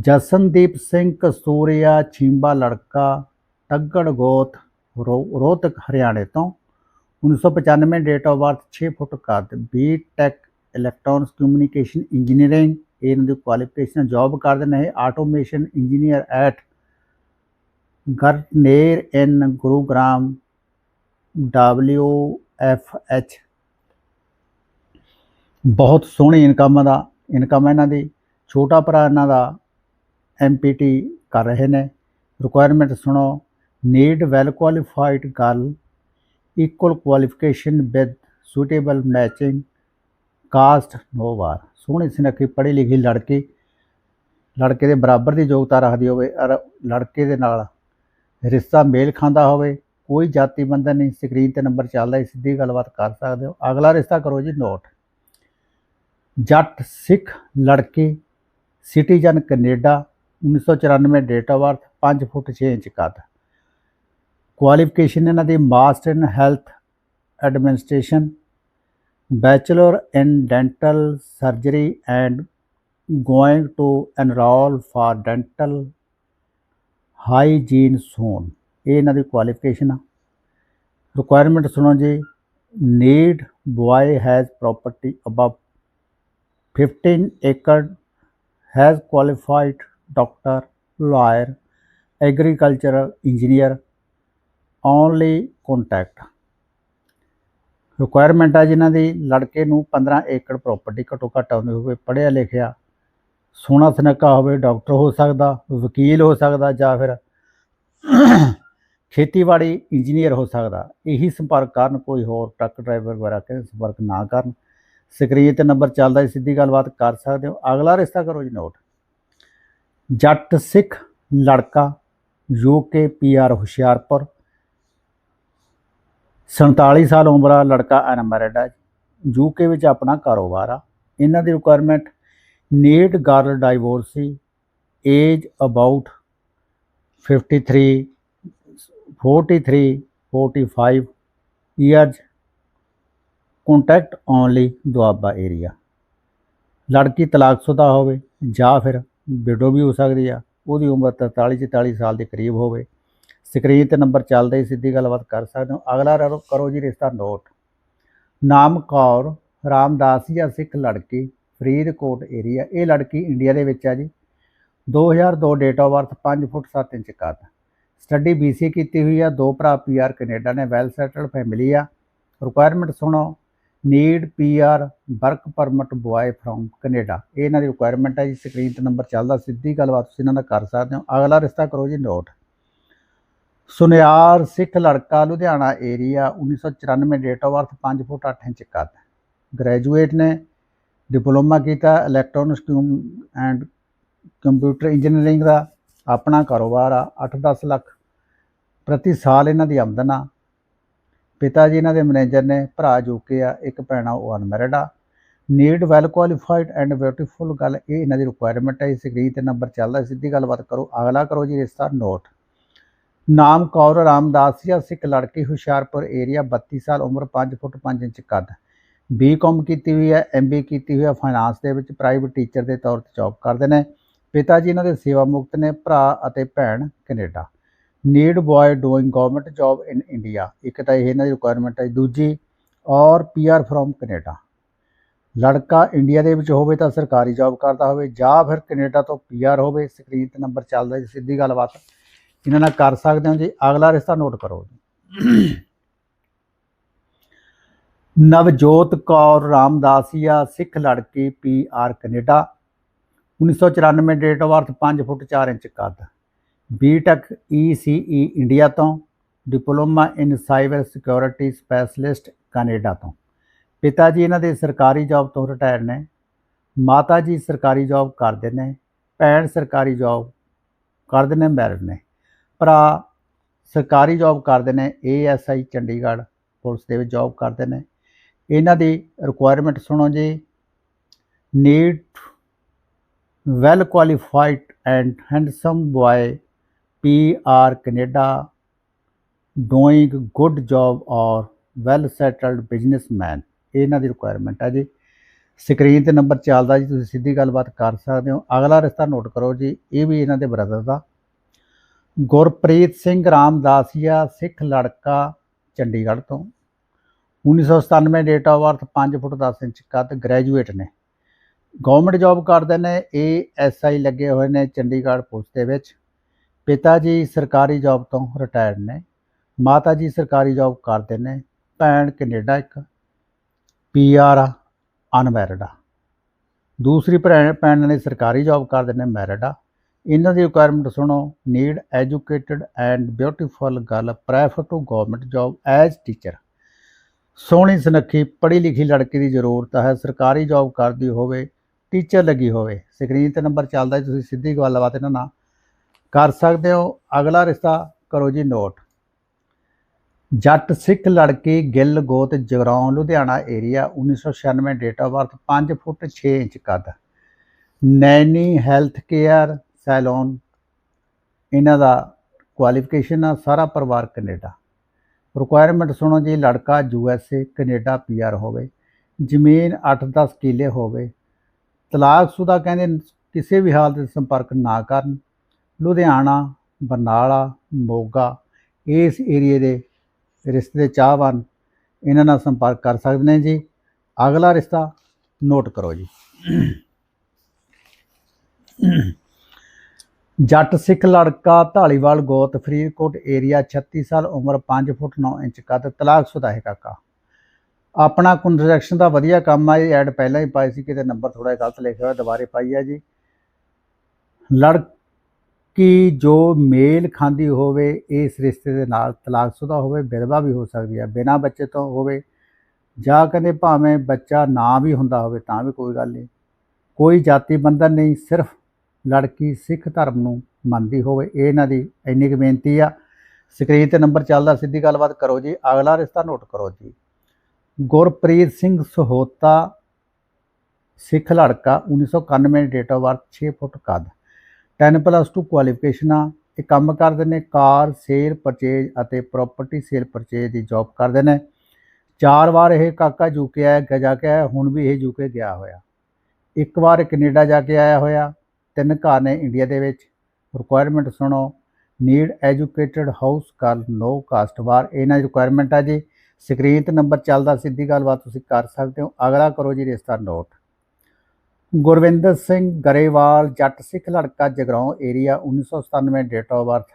ਜਸਨਦੀਪ ਸਿੰਘ ਕਸਤੂਰੀਆ ਛੀਂਬਾ ਲੜਕਾ, ਟੱਗੜ ਗੋਤ, ਰੋ- ਰੋਹਤਕ ਹਰਿਆਣੇ ਤੋਂ 1995 ਡੇਟ ਆਫ ਬਰਥ 6 ਫੁੱਟ ਕੱਦ B tech electronics communication engineering ਇਹਨਾਂ ਦੀ ਕੁਆਲੀਫਿਕੇਸ਼ਨ ਜੌਬ ਕਰਦੇ ਨੇ automation engineer at Gartner in Gurugram W F H ਬਹੁਤ ਸੋਹਣੀ ਇਨਕਮ ਦਾ ਇਨਕਮ ਇਹਨਾਂ ਦੀ, ਛੋਟਾ ਭਰਾ ਇਹਨਾਂ ਦਾ ਐਮਪੀਟੀ ਕਰ ਰਹੇ ਨੇ। ਰਿਕੁਆਇਰਮੈਂਟ ਸੁਣੋ need well qualified girl equal qualification with suitable matching caste no bar. ਸੋਹਣੀ ਸੁਨੱਖੀ, ਪੜ੍ਹੀ ਲਿਖੀ ਲੜਕੀ, ਲੜਕੇ ਦੇ ਬਰਾਬਰ ਦੀ ਯੋਗਤਾ ਰੱਖਦੀ ਹੋਵੇ, ਔਰ ਲੜਕੇ ਦੇ ਨਾਲ ਰਿਸ਼ਤਾ ਮੇਲ ਖਾਂਦਾ ਹੋਵੇ ਕੋਈ ਜਾਤੀ ਬੰਧਨ ਨਹੀਂ, ਸਕਰੀਨ ਤੇ ਨੰਬਰ ਚੱਲਦਾ ਹੈ, ਸਿੱਧੀ ਗੱਲਬਾਤ ਕਰ ਸਕਦੇ ਹੋ। ਅਗਲਾ ਰਿਸ਼ਤਾ ਕਰੋ ਜੀ ਨੋਟ। ਜੱਟ, ਸਿੱਖ, ਲੜਕੀ, citizen, Canada 1994 date of birth 5 foot 6 inch ਕੱਦ। ਕੁਆਲੀਫਿਕੇਸ਼ਨ ਇਹਨਾਂ ਦੀ master in health administration bachelor in dental surgery and going to enrol for dental hygiene soon ਇਹ ਇਹਨਾਂ ਦੀ ਕੁਆਲੀਫਿਕੇਸ਼ਨ ਆ। ਰਿਕੁਆਇਰਮੈਂਟ ਸੁਣੋ ਜੀ need boy has property above 15 acre has qualified doctor lawyer agricultural engineer only contact requirement ਆ ਜਿਨ੍ਹਾਂ ਦੀ, ਲੜਕੇ ਨੂੰ 15 ਏਕੜ ਪ੍ਰਾਪਰਟੀ ਘੱਟੋ ਘੱਟ ਆਉਂਦੀ ਹੋਵੇ, ਪੜ੍ਹਿਆ ਲਿਖਿਆ, ਸੋਹਣਾ ਸੁਨੱਖਾ ਹੋਵੇ ਡਾਕਟਰ ਹੋ ਸਕਦਾ, ਵਕੀਲ ਹੋ ਸਕਦਾ ਜਾਂ ਫਿਰ ਖੇਤੀਬਾੜੀ ਇੰਜੀਨੀਅਰ ਹੋ ਸਕਦਾ। ਇਹੀ ਸੰਪਰਕ ਕਰਨ ਕੋਈ ਹੋਰ ਟਰੱਕ ਡਰਾਈਵਰ ਵਗੈਰਾ ਕੇ ਸੰਪਰਕ ਨਾ ਕਰਨ। ਸਕਰੀਨ ਤੇ ਨੰਬਰ ਚੱਲਦਾ ਹੈ, ਸਿੱਧੀ ਗੱਲਬਾਤ ਕਰ ਸਕਦੇ ਹੋ। ਅਗਲਾ ਰਿਸ਼ਤਾ ਕਰੋ ਜੀ ਨੋਟ। ਜੱਟ ਸਿੱਖ ਲੜਕਾ ਯੂਕੇ ਪੀਆਰ ਹੁਸ਼ਿਆਰਪੁਰ। 47 ਸਾਲ ਉਮਰ ਆ ਲੜਕਾ ਅਨਮੈਰਿਡ ਹੈ ਯੂਕੇ ਵਿੱਚ ਆਪਣਾ ਕਾਰੋਬਾਰ ਆ। ਇਹਨਾਂ ਦੀ requirement need girl divorcee age about 53 43 45 years contact only Doaba area ਲੜਕੀ ਤਲਾਕਸ਼ੁਦਾ ਹੋਵੇ ਜਾਂ ਫਿਰ ਵਿਡੋ ਵੀ ਹੋ ਸਕਦੀ ਆ, ਉਹਦੀ ਉਮਰ 43 44 ਸਾਲ ਦੇ ਕਰੀਬ ਹੋਵੇ। ਸਕਰੀਨ ਤੇ ਨੰਬਰ ਚੱਲਦਾ ਹੀ ਸਿੱਧੀ ਗੱਲਬਾਤ ਕਰ ਸਕਦੇ ਹੋ। ਅਗਲਾ ਕਰੋ- ਕਰੋ ਜੀ ਰਿਸ਼ਤਾ ਨੋਟ ਨਾਮ ਕੌਰ ਰਾਮਦਾਸ ਰਾਮਦਾਸੀਆ ਸਿੱਖ ਲੜਕੀ, ਫਰੀਦਕੋਟ ਏਰੀਆ ਇਹ ਲੜਕੀ ਇੰਡੀਆ ਦੇ ਵਿੱਚ ਆ ਜੀ। 2002 date of birth 5 foot 7 inch ਕੱਦ। ਸਟੱਡੀ ਬੀਸੀਏ ਕੀਤੀ ਹੋਈ ਆ, ਦੋ ਭਰਾ ਪੀਆਰ ਕੈਨੇਡਾ ਨੇ, ਵੈਲ ਸੈਟਲਡ ਫੈਮਿਲੀ ਆ। ਰਿਕੁਆਇਰਮੈਂਟ ਸੁਣੋ, need PR work permit boy from Canada. ਇਹ ਇਹਨਾਂ ਦੀ ਰਿਕੁਆਇਰਮੈਂਟ ਹੈ ਜੀ, ਸਕਰੀਨ ਤੇ ਨੰਬਰ ਚੱਲਦਾ, ਸਿੱਧੀ ਗੱਲਬਾਤ ਤੁਸੀਂ ਇਹਨਾਂ ਦਾ ਕਰ ਸਕਦੇ ਹੋ। ਅਗਲਾ ਰਿਸ਼ਤਾ ਕਰੋ ਜੀ, ਨੋਟ। ਸੁਨਿਆਰ ਸਿੱਖ ਲੜਕਾ, Ludhiana area 1994 date of birth 5 foot 8 inch ਕੱਦ। ਗ੍ਰੈਜੂਏਟ ਨੇ, ਡਿਪਲੋਮਾ ਕੀਤਾ, ਇਲੈਕਟ੍ਰੋਨਿਕਸ ਐਂਡ ਕੰਪਿਊਟਰ ਇੰਜੀਨੀਅਰਿੰਗ ਦਾ। ਆਪਣਾ ਕਾਰੋਬਾਰ ਆ 8-10 ਲੱਖ ਪ੍ਰਤੀ ਸਾਲ ਇਹਨਾਂ ਦੀ ਆਮਦਨ ਆ। ਪਿਤਾ ਜੀ ਇਹਨਾਂ ਦੇ ਮੈਨੇਜਰ ਨੇ, ਭਰਾ ਜੋ ਕਿ ਆ, ਇੱਕ ਭੈਣ ਆ, ਉਹ ਅਨਮੈਰਿਡ ਆ। Need well qualified and beautiful ਗੱਲ ਇਹ ਇਹਨਾਂ ਦੀ ਰਿਕੁਆਇਰਮੈਂਟ ਹੈ ਸਕਰੀਨ ਤੇ ਨੰਬਰ ਚੱਲਦਾ ਸਿੱਧੀ ਗੱਲਬਾਤ ਕਰੋ, ਅਗਲਾ ਕਰੋ ਜੀ ਰਿਸ਼ਤਾ ਨੋਟ ਨਾਮ ਕੌਰ ਰਾਮਦਾਸੀਆ ਸਿੱਖ ਲੜਕੀ ਹੁਸ਼ਿਆਰਪੁਰ ਏਰੀਆ 32 ਸਾਲ ਉਮਰ 5 ਫੁੱਟ 5 ਇੰਚ ਕੱਦ। ਬੀਕਾਮ ਕੀਤੀ ਹੋਈ ਹੈ ਐਮਬੀ ਕੀਤੀ ਹੋਈ ਹੈ ਫਾਈਨਾਂਸ ਦੇ ਵਿੱਚ ਪ੍ਰਾਈਵੇਟ ਟੀਚਰ ਦੇ ਤੌਰ ਤੇ ਜੌਬ ਕਰਦੇ ਨੇ। ਪਿਤਾ ਜੀ ਇਹਨਾਂ ਦੇ ਸੇਵਾ ਮੁਕਤ ਨੇ, ਭਰਾ ਅਤੇ ਭੈਣ Canada. Need boy doing government job in India ਇੱਕ ਤਾਂ ਇਹ ਇਹਨਾਂ ਦੀ ਰਿਕੁਆਇਰਮੈਂਟ ਹੈ। ਦੂਜੀ, ਔਰ ਪੀਆਰ ਫਰੋਮ ਕੈਨੇਡਾ। ਲੜਕਾ ਇੰਡੀਆ ਦੇ ਵਿੱਚ ਹੋਵੇ ਤਾਂ ਸਰਕਾਰੀ ਜੌਬ ਕਰਦਾ ਹੋਵੇ, ਜਾਂ ਫਿਰ ਕੈਨੇਡਾ ਤੋਂ ਪੀਆਰ ਹੋਵੇ ਸਕਰੀਨ ਤੇ ਨੰਬਰ ਚੱਲਦਾ ਜੀ, ਸਿੱਧੀ ਗੱਲਬਾਤ। ਇਹਨਾਂ ਨਾਲ ਕਰ ਸਕਦੇ ਹੋ ਜੀ। ਅਗਲਾ ਰਿਸ਼ਤਾ ਨੋਟ ਕਰੋ ਨਵਜੋਤ ਕੌਰ ਰਾਮਦਾਸੀਆ, ਸਿੱਖ ਲੜਕੀ PR Canada. 1994 date of birth 5 foot 4 inch ਕੱਦ। ਬੀਟੈਕ ਈਸੀਈ ਇੰਡੀਆ ਤੋਂ diploma in cyber security specialist Canada ਤੋਂ। ਪਿਤਾ ਜੀ ਇਹਨਾਂ ਦੇ ਸਰਕਾਰੀ ਜੌਬ ਤੋਂ ਰਿਟਾਇਰ ਨੇ। ਮਾਤਾ ਜੀ ਸਰਕਾਰੀ ਜੌਬ ਕਰਦੇ ਨੇ। ਭੈਣ ਸਰਕਾਰੀ ਜੌਬ ਕਰਦੇ ਨੇ ਮੈਰਿਡ ਨੇ। ਭਰਾ ਸਰਕਾਰੀ ਜੌਬ ਕਰਦੇ ਨੇ ਏਐਸਆਈ ਚੰਡੀਗੜ੍ਹ ਪੁਲਿਸ ਦੇ ਵਿੱਚ ਜੌਬ ਕਰਦੇ ਨੇ। ਇਹਨਾਂ ਦੀ ਰਿਕੁਆਇਰਮੈਂਟ ਸੁਣੋ ਜੀ। Need well qualified and handsome boy PR Canada doing good job or well settled businessman ਇਹਨਾਂ ਦੀ ਰਿਕੁਆਇਰਮੈਂਟ ਹੈ ਜੀ। ਸਕਰੀਨ ਤੇ ਨੰਬਰ ਚੱਲਦਾ ਜੀ, ਤੁਸੀਂ ਸਿੱਧੀ ਗੱਲਬਾਤ ਕਰ ਸਕਦੇ ਹੋ। ਅਗਲਾ ਰਿਸ਼ਤਾ ਨੋਟ ਕਰੋ ਜੀ, ਇਹ ਵੀ ਇਹਨਾਂ ਦੇ ਬ੍ਰਦਰ ਦਾ। ਗੁਰਪ੍ਰੀਤ ਸਿੰਘ ਰਾਮਦਾਸੀਆ, ਸਿੱਖ ਲੜਕਾ, ਚੰਡੀਗੜ੍ਹ ਤੋਂ। 1997 date of birth 5 foot 10 inch ਕੱਦ ਗ੍ਰੈਜੂਏਟ ਨੇ। ਗਵਰਨਮੈਂਟ ਜੌਬ ਕਰਦੇ ਨੇ ਏ ਐੱਸ ਆਈ ਲੱਗੇ ਹੋਏ ਨੇ ਚੰਡੀਗੜ੍ਹ ਪੁਲਿਸ ਦੇ ਵਿੱਚ। ਪਿਤਾ ਜੀ ਸਰਕਾਰੀ ਜੌਬ ਤੋਂ ਰਿਟਾਇਰਡ ਨੇ, ਮਾਤਾ ਜੀ ਸਰਕਾਰੀ ਜੌਬ ਕਰਦੇ ਨੇ, ਭੈਣ ਕੈਨੇਡਾ ਇੱਕ, ਪੀ ਆਰ ਆ, ਅਨਮੈਰਿਡ ਆ। ਦੂਸਰੀ ਭੈਣ ਭੈਣ ਨੇ ਸਰਕਾਰੀ ਜੌਬ ਕਰਦੇ ਨੇ, ਮੈਰਿਡ ਆ। ਇਹਨਾਂ ਦੀ ਰਿਕੁਆਇਰਮੈਂਟ ਸੁਣੋ, need educated and beautiful girl prefer to government job as teacher. ਸੋਹਣੀ ਸੁਨੱਖੀ ਪੜ੍ਹੀ ਲਿਖੀ ਲੜਕੀ ਦੀ ਜ਼ਰੂਰਤ ਹੈ, ਸਰਕਾਰੀ ਜੌਬ ਕਰਦੀ ਹੋਵੇ ਟੀਚਰ ਲੱਗੀ ਹੋਵੇ। ਸਕਰੀਨ ਤੇ ਨੰਬਰ ਚੱਲਦਾ ਜੀ, ਤੁਸੀਂ ਸਿੱਧੀ ਗੱਲਬਾਤ ਇਹਨਾਂ ਨਾਲ ਕਰ ਸਕਦੇ ਹੋ। ਅਗਲਾ ਰਿਸ਼ਤਾ ਕਰੋ ਜੀ ਨੋਟ। ਜੱਟ ਸਿੱਖ ਲੜਕੀ ਗਿੱਲ ਗੋਤ Jagraon, Ludhiana area 1996 date of birth 5 foot 6 inch ਕੱਦ। ਨੈਨੀ ਹੈਲਥ ਕੇਅਰ ਸੈਲੂਨ ਇਹਨਾਂ ਦਾ ਕੁਆਲੀਫਿਕੇਸ਼ਨ ਆ, ਸਾਰਾ ਪਰਿਵਾਰ ਕੈਨੇਡਾ। ਰਿਕੁਆਇਰਮੈਂਟ ਸੁਣੋ ਜੀ, ਲੜਕਾ U S A, Canada PR ਹੋਵੇ। ਜ਼ਮੀਨ 8-10 ਕਿੱਲੇ ਹੋਵੇ। ਤਲਾਕਸ਼ੁਦਾ ਕਹਿੰਦੇ ਕਿਸੇ ਵੀ ਹਾਲਤ ਸੰਪਰਕ ਨਾ ਕਰਨ। ਲੁਧਿਆਣਾ, ਬਰਨਾਲਾ, ਮੋਗਾ, ਇਸ ਏਰੀਏ ਦੇ ਰਿਸ਼ਤੇ ਦੇ ਚਾਹਵਾਨ ਇਹਨਾਂ ਨਾਲ ਸੰਪਰਕ ਕਰ ਸਕਦੇ ਨੇ ਜੀ। ਅਗਲਾ ਰਿਸ਼ਤਾ ਨੋਟ ਕਰੋ ਜੀ। ਜੱਟ ਸਿੱਖ ਲੜਕਾ ਢਾਲੀਵਾਲ ਗੋਤ ਫਰੀਦਕੋਟ ਏਰੀਆ 36 ਸਾਲ ਉਮਰ 5 ਫੁੱਟ 9 ਇੰਚ ਕੱਦ ਤਲਾਕਸ਼ੁਦਾ ਹੈ ਕਾਕਾ। ਆਪਣਾ ਕੰਸਟਰਕਸ਼ਨ ਦਾ ਵਧੀਆ ਕੰਮ ਆ, ਇਹ ਐਡ ਪਹਿਲਾਂ ਹੀ ਪਾਈ ਸੀ, ਕਿਤੇ ਨੰਬਰ ਥੋੜਾ ਗਲਤ ਲਿਖਿਆ ਹੋਇਆ, ਦੁਬਾਰੇ ਪਾਈ ਆ ਜੀ। ਲੜਕੀ ਜੋ ਮੇਲ ਖਾਂਦੀ ਹੋਵੇ, ਇਸ ਰਿਸ਼ਤੇ ਦੇ ਨਾਲ ਤਲਾਕਸ਼ੁਦਾ ਹੋਵੇ, ਵਿਧਵਾ ਵੀ ਹੋ ਸਕਦੀ ਹੈ ਬਿਨਾਂ ਬੱਚੇ ਤੋਂ ਹੋਵੇ, ਜਾਂ ਕਹਿੰਦੇ ਭਾਵੇਂ ਬੱਚਾ ਨਾ ਵੀ ਹੁੰਦਾ ਹੋਵੇ, ਤਾਂ ਵੀ ਕੋਈ ਗੱਲ ਨਹੀਂ। ਕੋਈ ਜਾਤੀ ਬੰਧਨ ਨਹੀਂ, ਸਿਰਫ ਲੜਕੀ ਸਿੱਖ ਧਰਮ ਨੂੰ ਮੰਨਦੀ ਹੋਵੇ, ਇਹ ਇਹਨਾਂ ਦੀ ਇੰਨੀ ਕੁ ਬੇਨਤੀ ਆ। ਸਕਰੀਨ ਤੇ ਨੰਬਰ ਚੱਲਦਾ, ਸਿੱਧੀ ਗੱਲਬਾਤ ਕਰੋ ਜੀ। ਅਗਲਾ ਰਿਸ਼ਤਾ ਨੋਟ ਕਰੋ ਜੀ। ਗੁਰਪ੍ਰੀਤ ਸਿੰਘ ਸਹੋਤਾ, ਸਿੱਖ ਲੜਕਾ 1991 ਡੇਟ ਆਫ ਬਰਥ 6 ਫੁੱਟ ਕੱਦ। 10 ਪਲੱਸ 2 ਕੁਆਲੀਫਿਕੇਸ਼ਨਾਂ ਇਹ ਕੰਮ ਕਰਦੇ ਨੇ, ਕਾਰ, ਸੇਲ ਪਰਚੇਜ ਅਤੇ ਪ੍ਰਾਪਰਟੀ ਸੇਲ ਪਰਚੇਜ ਦੀ ਜੌਬ ਕਰਦੇ ਨੇ। ਚਾਰ ਵਾਰ ਇਹ ਕਾਕਾ ਯੂਕੇ ਆਇਆ, ਜਾ ਕੇ ਆਇਆ, ਹੁਣ ਵੀ ਇਹ ਯੂਕੇ ਗਿਆ ਹੋਇਆ। ਇੱਕ ਵਾਰ ਕੈਨੇਡਾ ਜਾ ਕੇ ਆਇਆ ਹੋਇਆ। ਤਿੰਨ ਘਰ ਨੇ ਇੰਡੀਆ ਦੇ ਵਿੱਚ। ਰਿਕੁਆਇਰਮੈਂਟ ਸੁਣੋ। Need educated house girl no caste bar. ਇਹਨਾਂ ਦੀ ਰਿਕੁਆਇਰਮੈਂਟ ਆ ਜੀ। ਸਕਰੀਨ ਤੇ ਨੰਬਰ ਚੱਲਦਾ, ਸਿੱਧੀ ਗੱਲਬਾਤ ਤੁਸੀਂ ਕਰ ਸਕਦੇ ਹੋ। ਅਗਲਾ ਕਰੋ ਜੀ ਰਿਸ਼ਤਾ ਨੋਟ। ਗੁਰਵਿੰਦਰ ਸਿੰਘ ਗਰੇਵਾਲ, ਜੱਟ ਸਿੱਖ ਲੜਕਾ, Jagraon area 1997 date of birth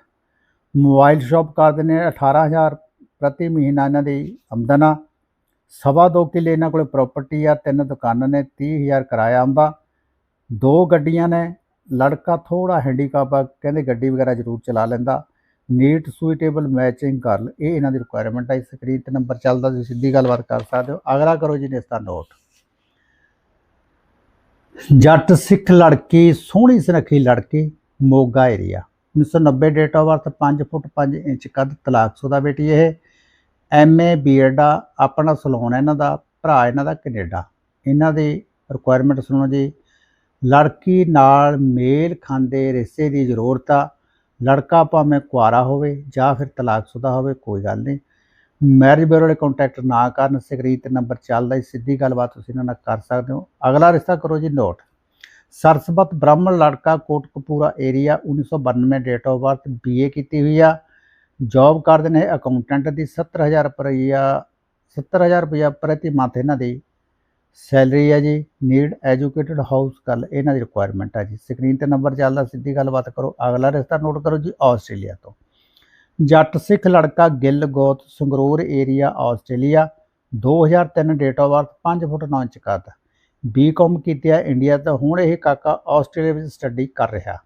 mobile shop ਕਰਦੇ ਨੇ 18000 ਪ੍ਰਤੀ ਮਹੀਨਾ ਇਹਨਾਂ ਦੀ ਆਮਦਨ ਆ। ਸਵਾ ਦੋ ਕਿੱਲੇ ਇਹਨਾਂ ਕੋਲ ਪ੍ਰਾਪਰਟੀ ਆ, ਤਿੰਨ ਦੁਕਾਨਾਂ ਨੇ 30000 ਕਿਰਾਇਆ ਆਉਂਦਾ। ਦੋ ਗੱਡੀਆਂ ਨੇ, ਲੜਕਾ ਥੋੜਾ ਹੈਂਡੀਕੈਪ ਆ, ਕਹਿੰਦੇ ਗੱਡੀ ਵਗੈਰਾ ਜ਼ਰੂਰ ਚਲਾ ਲੈਂਦਾ। ਨੀਟ ਸੂਟੇਬਲ ਮੈਚਿੰਗ ਗਰਲ ਇਹ ਇਹਨਾਂ ਦੀ ਰਿਕੁਆਇਰਮੈਂਟ ਹੈ ਸਕਰੀਨ ਤੇ ਨੰਬਰ ਚੱਲਦਾ, ਤੁਸੀਂ ਸਿੱਧੀ ਗੱਲਬਾਤ ਕਰ ਸਕਦੇ ਹੋ। ਅਗਲਾ ਕਰੋ ਜੀ ਨੇ ਰਿਸ਼ਤਾ ਨੋਟ ਜੱਟ ਸਿੱਖ ਲੜਕੀ, ਸੋਹਣੀ ਸੁਨੱਖੀ ਲੜਕੀ, Moga area 1990 date of birth 5 foot 5 inch ਕੱਦ ਤਲਾਕਸੋ ਦਾ ਬੇਟੀ ਇਹ। ਐਮਏ ਬੀਐਡ ਆ ਆਪਣਾ ਸਲੂਨ ਹੈ ਇਹਨਾਂ ਦਾ, ਭਰਾ ਇਹਨਾਂ ਦਾ ਕੈਨੇਡਾ। ਇਹਨਾਂ ਦੀ ਰਿਕੁਆਇਰਮੈਂਟ ਸੁਣੋ ਜੀ। ਲੜਕੀ ਨਾਲ ਮੇਲ ਖਾਂਦੇ, ਰਿਸ਼ਤੇ ਦੀ ਜ਼ਰੂਰਤ ਆ। ਲੜਕਾ ਭਾਵੇਂ ਕੁਆਰਾ ਹੋਵੇ ਜਾਂ ਫਿਰ ਤਲਾਕਸ਼ੁਦਾ ਹੋਵੇ, ਕੋਈ ਗੱਲ ਨਹੀਂ। ਮੈਰਿਜ ਬਿਊਰੋ ਵਾਲੇ ਕੰਟੈਕਟ ਨਾ ਕਰਨ ਸਕਰੀਨ ਤੇ ਨੰਬਰ ਚੱਲਦਾ ਹੈ ਸਿੱਧੀ ਗੱਲਬਾਤ ਤੁਸੀਂ ਇਹਨਾਂ ਨਾਲ ਕਰ ਸਕਦੇ ਹੋ। ਅਗਲਾ ਰਿਸ਼ਤਾ ਕਰੋ ਜੀ ਨੋਟ ਸਰਸਬਤ ਬ੍ਰਾਹਮਣ ਲੜਕਾ Kotkapura area 1992 date of birth BA ਕੀਤੀ ਹੋਈ ਆ। ਜੌਬ ਕਰਦੇ ਨੇ ਅਕਾਊਂਟੈਂਟ ਦੀ 70000 ਰੁਪਈਆ 70000 ਰੁਪਈਆ ਪ੍ਰਤੀ ਮੰਥ ਇਹਨਾਂ ਦੀ। ਸੈਲਰੀ ਹੈ ਜੀ, ਨੀਡ ਐਜੂਕੇਟਡ ਹਾਊਸ ਗੱਲ ਇਹਨਾਂ ਦੀ ਰਿਕੁਆਇਰਮੈਂਟ ਹੈ ਜੀ। ਸਕਰੀਨ ਤੇ ਨੰਬਰ ਚੱਲਦਾ, ਸਿੱਧੀ ਗੱਲਬਾਤ ਕਰੋ। ਅਗਲਾ ਰਿਸ਼ਤਾ ਨੋਟ ਕਰੋ ਜੀ, ਆਸਟ੍ਰੇਲੀਆ ਤੋਂ। ਜੱਟ ਸਿੱਖ ਲੜਕਾ ਗਿੱਲ ਗੋਤ, Sangrur area Australia. 2003 date of birth 5 foot 9 inch ਕੱਦ। ਬੀਕਾਮ ਕੀਤੀ ਹੈ ਇੰਡੀਆ ਤੋਂ, ਹੁਣ ਇਹ ਕਾਕਾ ਆਸਟ੍ਰੇਲੀਆ ਵਿੱਚ ਸਟੱਡੀ ਕਰ ਰਿਹਾ।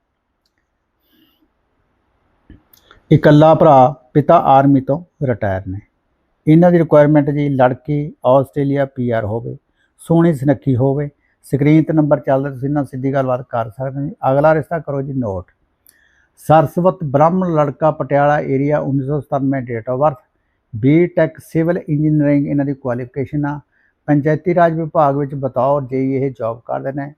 ਇਕੱਲਾ ਭਰਾ ਪਿਤਾ ਆਰਮੀ ਤੋਂ ਰਿਟਾਇਰ ਨੇ। ਇਹਨਾਂ ਦੀ ਰਿਕੁਆਇਰਮੈਂਟ ਜੀ, ਲੜਕੀ ਆਸਟ੍ਰੇਲੀਆ ਪੀਆਰ ਹੋਵੇ। ਸੋਹਣੀ ਸੁਨੱਖੀ ਹੋਵੇ। ਸਕਰੀਨ ਤੇ ਨੰਬਰ ਚੱਲਦਾ, ਤੁਸੀਂ ਇਹਨਾਂ ਨਾਲ ਸਿੱਧੀ ਗੱਲਬਾਤ ਕਰ ਸਕਦੇ ਜੀ। ਅਗਲਾ ਰਿਸ਼ਤਾ ਕਰੋ ਜੀ ਨੋਟ। ਸਰਸਵਤ ਬ੍ਰਾਹਮਣ ਲੜਕਾ Patiala area 1997 date of birth BTech civil engineering ਇਹਨਾਂ ਦੀ ਕੁਆਲੀਫਿਕੇਸ਼ਨ ਆ। ਪੰਚਾਇਤੀ ਰਾਜ ਵਿਭਾਗ ਵਿੱਚ ਬਤੌਰ ਜੇ ਇਹ ਜੌਬ ਕਰਦੇ ਨੇ।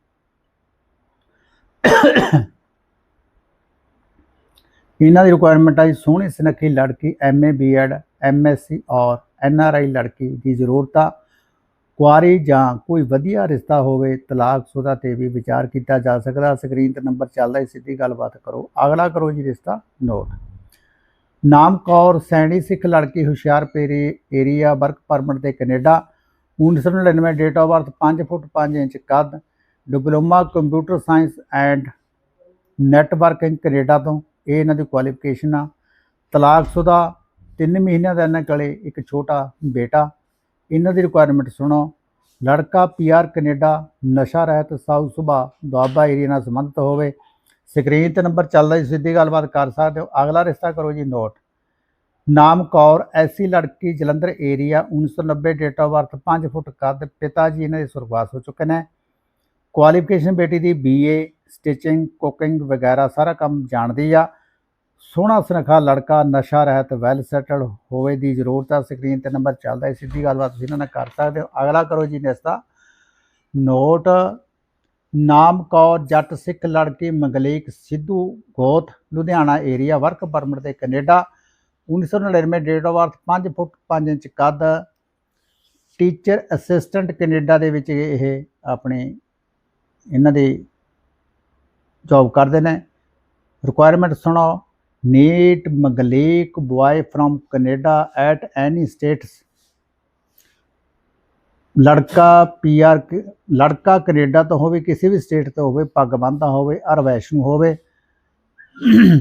ਇਹਨਾਂ ਦੀ ਰਿਕੁਆਇਰਮੈਂਟ ਆ ਜੀ, ਸੋਹਣੀ ਸੁਨੱਖੀ ਲੜਕੀ ਐਮਏ ਬੀਐਡ ਐਮਐਸਸੀ ਔਰ ਐਨਆਰਆਈ ਲੜਕੀ ਦੀ ਜ਼ਰੂਰਤ ਆ। ਕੁਆਰੀ ਜਾਂ ਕੋਈ ਵਧੀਆ ਰਿਸ਼ਤਾ ਹੋਵੇ ਤਲਾਕਸ਼ੁਦਾ ਤੇ ਵੀ ਵਿਚਾਰ ਕੀਤਾ ਜਾ ਸਕਦਾ। ਸਕਰੀਨ ਤੇ ਨੰਬਰ ਚੱਲਦਾ ਹੈ, ਸਿੱਧੀ ਗੱਲਬਾਤ ਕਰੋ। ਅਗਲਾ ਕਰੋ ਜੀ ਰਿਸ਼ਤਾ ਨੋਟ। ਨਾਮ ਕੌਰ, ਸੈਣੀ ਸਿੱਖ ਲੜਕੀ ਹੁਸ਼ਿਆਰਪੁਰ ਏਰੀਆ ਵਰਕ ਪਰਮਿਟ ਤੇ Canada. 1999 date of birth 5 foot 5 inch ਕੱਦ। Diploma computer science and networking Canada ਤੋਂ। ਇਹ ਇਹਨਾਂ ਦੀ ਕੁਆਲੀਫਿਕੇਸ਼ਨ ਆ। ਤਲਾਕਸ਼ੁਦਾ 3 ਮਹੀਨਿਆਂ ਦਾ ਇਹਨਾਂ ਕੋਲੇ ਇੱਕ ਛੋਟਾ ਬੇਟਾ। ਇਹਨਾਂ ਦੀ ਰਿਕੁਆਇਰਮੈਂਟ ਸੁਣੋ। ਲੜਕਾ ਪੀਆਰ ਕੈਨੇਡਾ, ਨਸ਼ਾ ਰਹਿਤ ਸਾਊ ਸੁਭਾ, ਦੁਆਬਾ ਏਰੀਆ ਨਾਲ ਸੰਬੰਧਿਤ ਹੋਵੇ। ਸਕਰੀਨ ਤੇ ਨੰਬਰ ਚੱਲਦਾ ਜੀ ਸਿੱਧੀ ਗੱਲਬਾਤ ਕਰ ਸਕਦੇ ਹੋ। ਅਗਲਾ ਰਿਸ਼ਤਾ ਕਰੋ ਜੀ ਨੋਟ। ਨਾਮ ਕੌਰ, ਐਸੀ ਲੜਕੀ, Jalandhar area 1990 date of birth 5 foot ਕੱਦ, ਪਿਤਾ ਜੀ ਇਹਨਾਂ ਦੇ ਸੁਰਗਵਾਸ ਹੋ ਚੁੱਕੇ ਨੇ। ਕੁਆਲੀਫਿਕੇਸ਼ਨ ਬੇਟੀ ਦੀ ਬੀਏ ਸਟਿਚਿੰਗ ਕੁਕਿੰਗ ਵਗੈਰਾ ਸਾਰਾ ਕੰਮ ਜਾਣਦੀ ਆ। ਸੋਹਣਾ ਸੁਨੱਖਾ ਲੜਕਾ, ਨਸ਼ਾ ਰਹਿਤ ਵੈਲ ਸੈਟਲਡ ਹੋਵੇ ਦੀ ਜ਼ਰੂਰਤ ਆ। ਸਕਰੀਨ ਤੇ ਨੰਬਰ ਚੱਲਦਾ ਹੈ। ਸਿੱਧੀ ਗੱਲਬਾਤ ਤੁਸੀਂ ਇਹਨਾਂ ਨਾਲ ਕਰ ਸਕਦੇ ਹੋ। ਅਗਲਾ ਕਰੋ ਜੀ ਨਿਸਤਾ ਨੋਟ ਨਾਮ ਕੌਰ, ਜੱਟ ਸਿੱਖ ਲੜਕੀ ਮੰਗਲੇਕ ਸਿੱਧੂ ਗੋਤ, ਲੁਧਿਆਣਾ ਏਰੀਆ ਵਰਕ ਪਰਮਿਟ ਤੇ Canada. 1999 date of birth 5 foot 5 inch ਕੱਦ। ਟੀਚਰ ਅਸਿਸਟੈਂਟ ਕੈਨੇਡਾ ਦੇ ਵਿੱਚ ਇਹ ਆਪਣੇ ਇਹਨਾਂ ਦੀ ਜੌਬ ਕਰਦੇ ਨੇ। ਰਿਕੁਆਇਰਮੈਂਟ ਸੁਣੋ need manglik boy from Canada at any status. ਲੜਕਾ ਪੀਆਰ ਲੜਕਾ ਕੈਨੇਡਾ ਤੋਂ ਹੋਵੇ, ਕਿਸੇ ਵੀ ਸਟੇਟ ਤੋਂ ਹੋਵੇ ਪੱਗ ਬੰਨ੍ਹਦਾ ਹੋਵੇ, ਅਰ ਵੈਸ਼ਨੂ ਹੋਵੇ,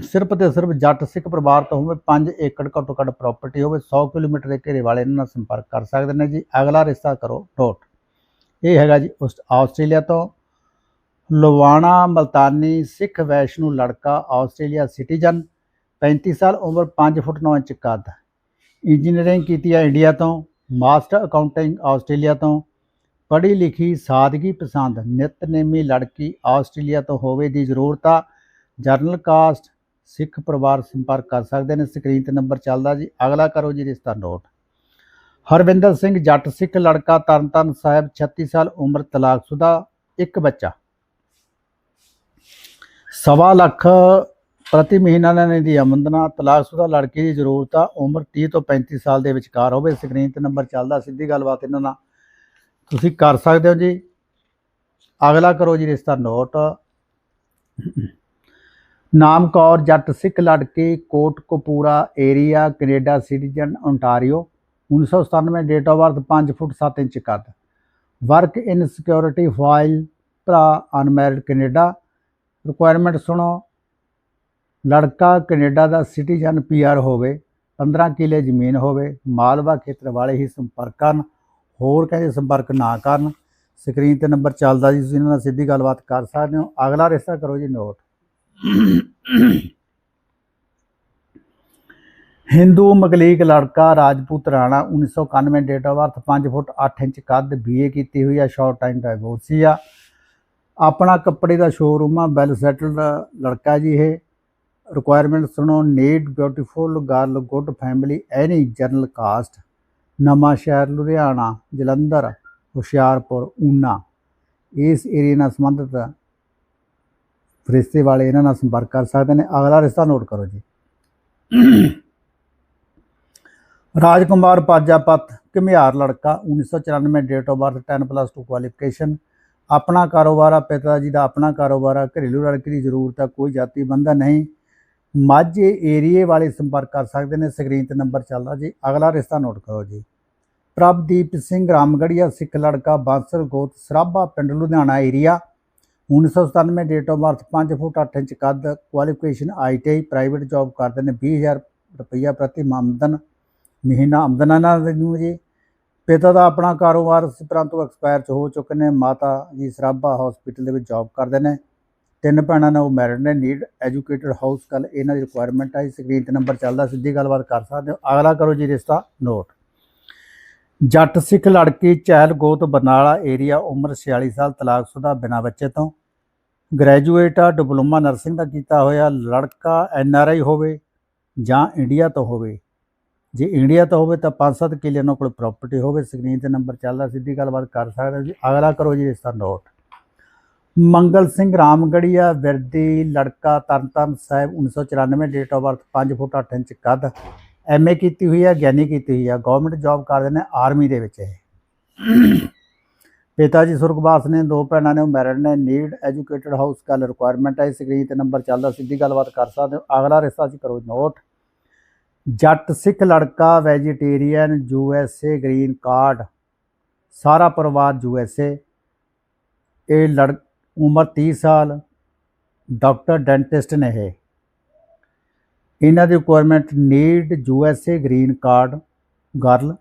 ਸਿਰਫ ਤੇ ਸਿਰਫ ਜੱਟ ਸਿੱਖ ਪਰਿਵਾਰ ਤੋਂ ਹੋਵੇ 5 ਏਕੜ ਘੱਟੋ ਘੱਟ ਪ੍ਰਾਪਰਟੀ ਹੋਵੇ 100 ਕਿਲੋਮੀਟਰ ਦੇ ਘੇਰੇ ਵਾਲੇ ਇਹਨਾਂ ਨਾਲ ਸੰਪਰਕ ਕਰ ਸਕਦੇ ਨੇ ਜੀ। ਅਗਲਾ ਰਿਸ਼ਤਾ ਕਰੋ ਨੋਟ। ਇਹ ਹੈਗਾ ਜੀ ਉਸ ਆਸਟ੍ਰੇਲੀਆ ਤੋਂ। ਲਵਾਣਾ ਮਲਤਾਨੀ ਸਿੱਖ ਵੈਸ਼ਨੂ ਲੜਕਾ ਆਸਟ੍ਰੇਲੀਆ ਸਿਟੀਜ਼ਨ। 35 ਸਾਲ ਉਮਰ 5 ਫੁੱਟ 9 ਇੰਚ ਕੱਦ। ਇੰਜੀਨੀਅਰਿੰਗ ਕੀਤੀ ਹੈ ਇੰਡੀਆ ਤੋਂ, ਮਾਸਟਰ ਅਕਾਊਂਟਿੰਗ ਆਸਟ੍ਰੇਲੀਆ ਤੋਂ। ਪੜ੍ਹੀ ਲਿਖੀ, ਸਾਦਗੀ ਪਸੰਦ ਨਿਤਨੇਮੀ ਲੜਕੀ ਆਸਟ੍ਰੇਲੀਆ ਤੋਂ ਹੋਵੇ ਦੀ ਜ਼ਰੂਰਤ ਆ। ਜਰਨਲ ਕਾਸਟ, ਸਿੱਖ ਪਰਿਵਾਰ ਸੰਪਰਕ ਕਰ ਸਕਦੇ ਨੇ। ਸਕਰੀਨ ਤੇ ਨੰਬਰ ਚੱਲਦਾ ਜੀ। ਅਗਲਾ ਕਰੋ ਜੀ ਰਿਸ਼ਤਾ ਨੋਟ। ਹਰਵਿੰਦਰ ਸਿੰਘ ਜੱਟ ਸਿੱਖ ਲੜਕਾ ਤਰਨਤਾਰਨ ਸਾਹਿਬ 36 ਸਾਲ ਉਮਰ ਤਲਾਕਸ਼ੁਦਾ, ਇੱਕ ਬੱਚਾ। ਸਵਾ ਲੱਖ ਪ੍ਰਤੀ ਮਹੀਨਾ ਇਹਨਾਂ ਦੀ ਆਮਦਨਾ ਤਲਾਕਸ਼ੁਦਾ ਲੜਕੀ ਦੀ ਜ਼ਰੂਰਤ ਆ, ਉਮਰ 30 ਤੋਂ 35 ਸਾਲ ਦੇ ਵਿਚਕਾਰ ਹੋਵੇ। ਸਕਰੀਨ ਤੇ ਨੰਬਰ ਚੱਲਦਾ, ਸਿੱਧੀ ਗੱਲਬਾਤ ਇਹਨਾਂ ਨਾਲ। ਤੁਸੀਂ ਕਰ ਸਕਦੇ ਹੋ ਜੀ। ਅਗਲਾ ਕਰੋ ਜੀ ਰਿਸ਼ਤਾ ਨੋਟ। ਨਾਮ ਕੌਰ, ਜੱਟ ਸਿੱਖ ਲੜਕੀ Kot Kapura area, Canada citizen Ontario 1997 date of birth 5 foot 7 inch ਕੱਦ। ਵਰਕ ਇਨ ਸਿਕਿਉਰਿਟੀ ਫਾਈਲ ਭਰਾ ਅਨਮੈਰਿਡ ਕੈਨੇਡਾ। ਰਿਕੁਆਇਰਮੈਂਟ ਸੁਣੋ। ਲੜਕਾ ਕੈਨੇਡਾ ਦਾ ਸਿਟੀਜ਼ਨ ਪੀਆਰ ਹੋਵੇ 15 ਕਿਲੇ ਜ਼ਮੀਨ ਹੋਵੇ, ਮਾਲਵਾ ਖੇਤਰ ਵਾਲੇ ਹੀ ਸੰਪਰਕ ਕਰਨ, ਹੋਰ ਕਹਿੰਦੇ ਸੰਪਰਕ ਨਾ ਕਰਨ। ਸਕਰੀਨ ਤੇ ਨੰਬਰ ਚੱਲਦਾ ਜੀ, ਤੁਸੀਂ ਇਹਨਾਂ ਨਾਲ ਸਿੱਧੀ ਗੱਲਬਾਤ ਕਰ ਸਕਦੇ ਹੋ। ਅਗਲਾ ਰਿਸ਼ਤਾ ਕਰੋ ਜੀ ਨੋਟ। ਹਿੰਦੂ ਮਗਲੀਕ ਲੜਕਾ Rajput Rana 1991 date of birth 5 foot 8 inch ਕੱਦ ਬੀਏ ਕੀਤੀ ਹੋਈ ਆ ਸ਼ਾਰਟ ਟਾਈਮ ਡਾਈਵੋਰਸੀ ਆ। ਆਪਣਾ ਕੱਪੜੇ ਦਾ ਸ਼ੋਰੂਮ ਆ ਵੈਲ ਸੈਟਲਡ ਲੜਕਾ ਜੀ ਇਹ। ਰਿਕੁਆਇਰਮੈਂਟ ਸੁਣੋ need beautiful girl good family any general caste Nawanshahr Ludhiana, Jalandhar, Hoshiarpur, ਊਨਾ। ਇਸ ਏਰੀਆ ਨਾਲ ਸੰਬੰਧਿਤ ਰਿਸ਼ਤੇ ਵਾਲੇ ਇਹਨਾਂ ਨਾਲ ਸੰਪਰਕ ਕਰ ਸਕਦੇ ਨੇ। ਅਗਲਾ ਰਿਸ਼ਤਾ ਨੋਟ ਕਰੋ ਜੀ। ਰਾਜਕੁਮਾਰ ਪਾਜਾਪਤ, ਘਮਿਆਰ ਲੜਕਾ 1994 date of birth 10 plus 2 qualification ਆਪਣਾ ਕਾਰੋਬਾਰ ਆ, ਪਿਤਾ ਜੀ ਦਾ ਆਪਣਾ ਕਾਰੋਬਾਰ ਆ। ਘਰੇਲੂ ਲੜਕੀ ਦੀ ਜ਼ਰੂਰਤ ਆ, ਕੋਈ ਜਾਤੀ ਬੰਦਾ ਨਹੀਂ। ਮਾਝੇ ਏਰੀਏ ਵਾਲੇ ਸੰਪਰਕ ਕਰ ਸਕਦੇ ਨੇ, ਸਕਰੀਨ ਤੇ ਨੰਬਰ ਚੱਲਦਾ ਜੀ। ਅਗਲਾ ਰਿਸ਼ਤਾ ਨੋਟ ਕਰੋ ਜੀ। ਪ੍ਰਭਦੀਪ ਸਿੰਘ ਰਾਮਗੜੀਆ, ਸਿੱਖ ਲੜਕਾ, ਬਾਂਸਰ, ਗੋਤ, ਸਰਾਭਾ ਪਿੰਡ, Ludhiana area 1997 date of birth 5 foot 8 inch ਕੱਦ ਕੁਆਲੀਫਿਕੇਸ਼ਨ ਆਈਟੀਆਈ ਪ੍ਰਾਈਵੇਟ ਜੌਬ ਕਰਦੇ ਨੇ 20000 ਰੁਪਈਆ ਪ੍ਰਤੀ ਆਮਦਨ ਮਹੀਨਾ ਆਮਦਨ ਨਾਲ ਨੂੰ ਜੀ। ਪਿਤਾ ਦਾ ਆਪਣਾ ਕਾਰੋਬਾਰ ਸੀ ਪਰੰਤੂ ਐਕਸਪਾਇਰ ਚ ਹੋ ਚੁੱਕੇ ਨੇ, ਮਾਤਾ ਜੀ ਸਰਾਭਾ ਹਸਪੀਟਲ ਦੇ ਵਿੱਚ ਜੌਬ ਕਰਦੇ ਨੇ। ਤਿੰਨ ਭੈਣਾਂ ਨੇ ਉਹ ਮੈਰਿਡ ਨੇ ਨੀਡ ਐਜੂਕੇਟਡ ਹਾਊਸ ਕੱਲ ਇਹਨਾਂ ਦੀ ਰਿਕੁਆਇਰਮੈਂਟ ਹੈ ਸਕਰੀਨ ਤੇ ਨੰਬਰ ਚੱਲਦਾ, ਸਿੱਧੀ ਗੱਲਬਾਤ ਕਰ ਸਕਦੇ ਹੋ। ਅਗਲਾ ਕਰੋ ਜੀ ਰਿਸ਼ਤਾ ਨੋਟ ਜੱਟ ਸਿੱਖ ਲੜਕੀ ਚਹਿਲ ਗੋਤ ਬਰਨਾਲਾ ਏਰੀਆ ਉਮਰ 46 ਸਾਲ ਤਲਾਕਸ਼ੁਦਾ ਬਿਨਾਂ ਬੱਚੇ ਤੋਂ। ਗ੍ਰੈਜੂਏਟ ਆ ਡਿਪਲੋਮਾ ਨਰਸਿੰਗ ਦਾ ਕੀਤਾ ਹੋਇਆ, ਲੜਕਾ ਐਨ ਆਰ ਆਈ ਹੋਵੇ ਜਾਂ ਇੰਡੀਆ ਤੋਂ ਹੋਵੇ। ਜੇ ਇੰਡੀਆ ਤੋਂ ਹੋਵੇ ਤਾਂ 5-7 ਕਿੱਲੇ ਉਹਨਾਂ ਕੋਲ ਪ੍ਰਾਪਰਟੀ ਹੋਵੇ ਸਕਰੀਨ ਤੇ ਨੰਬਰ ਚੱਲਦਾ, ਸਿੱਧੀ ਗੱਲਬਾਤ ਕਰ ਸਕਦਾ ਜੀ। ਅਗਲਾ ਕਰੋ ਜੀ ਰਿਸ਼ਤਾ ਨੋਟ ਮੰਗਲ ਸਿੰਘ ਰਾਮਗੜੀਆ, ਵਿਰਦੀ, ਲੜਕਾ Tarn Taran Sahib 1994 date of birth 5 foot 8 inch ਕੱਦ। ਐਮਏ ਕੀਤੀ ਹੋਈ ਹੈ, ਗਿਆਨੀ ਕੀਤੀ ਹੋਈ ਹੈ। ਗਵਰਨਮੈਂਟ ਜੌਬ ਕਰਦੇ ਨੇ ਆਰਮੀ ਦੇ ਵਿੱਚ ਇਹ। ਪਿਤਾ ਜੀ ਸੁਰਗਵਾਸ ਨੇ, ਦੋ ਭੈਣਾਂ ਨੇ, ਉਹ ਮੈਰਿਡ ਨੇ। ਨੀਡ ਐਜੂਕੇਟਡ ਹਾਊਸ ਕੱਲ ਰਿਕੁਆਇਰਮੈਂਟ ਹੈ। ਸਕਰੀਨ ਤੇ ਨੰਬਰ ਚੱਲਦਾ, ਸਿੱਧੀ ਗੱਲਬਾਤ ਕਰ ਸਕਦੇ ਹੋ। ਅਗਲਾ ਰਿਸ਼ਤਾ ਜੀ ਕਰੋ ਨੋਟ ਜੱਟ ਸਿੱਖ ਲੜਕਾ vegetarian U S A green card ਸਾਰਾ ਪਰਿਵਾਰ ਯੂ ਐਸ ਏ ਇਹ ਲੜ ਉਮਰ 30 ਸਾਲ ਡਾਕਟਰ ਡੈਂਟਿਸਟ ਨੇ ਇਹ। ਇਹਨਾਂ ਦੀ requirement need U S A green card girl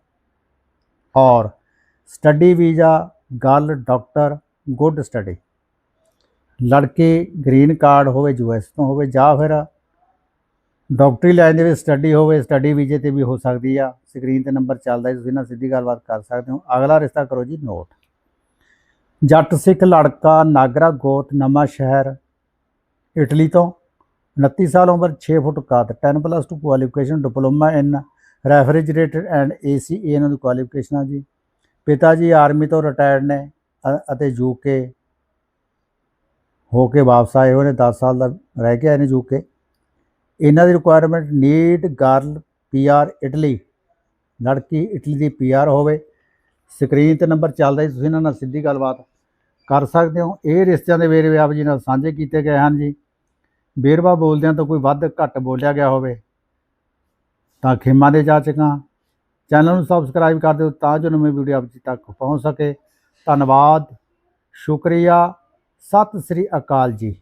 or study visa girl doctor good study ਲੜਕੇ ਗ੍ਰੀਨ ਕਾਰਡ ਹੋਵੇ ਯੂ ਐਸ ਤੋਂ ਹੋਵੇ ਜਾਂ ਫਿਰ ਡਾਕਟਰੀ ਲਾਈਨ ਦੇ ਵਿੱਚ ਸਟੱਡੀ ਹੋਵੇ ਸਟੱਡੀ ਵੀਜ਼ੇ ਤੇ ਵੀ ਹੋ ਸਕਦੀ ਆ। ਸਕਰੀਨ ਤੇ ਨੰਬਰ ਚੱਲਦਾ ਤੁਸੀਂ ਨਾਲ ਸਿੱਧੀ ਗੱਲਬਾਤ ਕਰ ਸਕਦੇ ਹੋ। ਅਗਲਾ ਰਿਸ਼ਤਾ ਕਰੋ ਜੀ ਨੋਟ ਜੱਟ ਸਿੱਖ ਲੜਕਾ ਨਾਗਰਾ ਗੋਤ ਨਵਾਂ ਸ਼ਹਿਰ, ਇਟਲੀ ਤੋਂ 29 ਸਾਲ ਉਮਰ 6 ਫੁੱਟ ਕੱਦ 10 plus 2 qualification diploma in refrigerated and AC ਇਹਨਾਂ ਦੀ ਕੁਆਲੀਫਿਕੇਸ਼ਨ ਆ ਜੀ। ਪਿਤਾ ਜੀ ਆਰਮੀ ਤੋਂ ਰਿਟਾਇਰਡ ਨੇ, ਅ- ਅਤੇ ਯੂਕੇ ਹੋ ਕੇ ਵਾਪਸ ਆਏ ਹੋਏ ਨੇ 10 ਸਾਲ ਦਾ ਰਹਿ ਕੇ ਆਏ ਨੇ ਯੂਕੇ ਇਹਨਾਂ ਦੀ requirement need girl PR Italy, ਲੜਕੀ ਇਟਲੀ ਦੀ ਪੀਆਰ ਹੋਵੇ। ਸਕਰੀਨ ਤੇ ਨੰਬਰ ਚੱਲਦਾ ਜੀ ਤੁਸੀਂ ਇਹਨਾਂ ਨਾਲ ਸਿੱਧੀ ਗੱਲਬਾਤ ਕਰ ਸਕਦੇ ਹੋ। ਇਹ ਰਿਸ਼ਤਿਆਂ ਦੇ ਵੇਰਵੇ ਆਪ ਜੀ ਨਾਲ ਸਾਂਝੇ ਕੀਤੇ ਗਏ ਹਨ ਜੀ। ਵੇਰਵਾ ਬੋਲਦਿਆਂ ਤੋਂ ਕੋਈ ਵੱਧ ਘੱਟ ਬੋਲਿਆ ਗਿਆ ਹੋਵੇ ਤਾਂ ਖੇਮਾ ਦੇ ਜਾਚਕਾਂ ਚੈਨਲ ਨੂੰ ਸਬਸਕ੍ਰਾਈਬ ਕਰ ਦਿਓ ਤਾਂ ਜੋ ਨਵੀਂ ਵੀਡੀਓ ਆਪ ਜੀ ਤੱਕ ਪਹੁੰਚ ਸਕੇ। ਧੰਨਵਾਦ। ਸ਼ੁਕਰੀਆ। ਸਤਿ ਸ੍ਰੀ ਅਕਾਲ ਜੀ।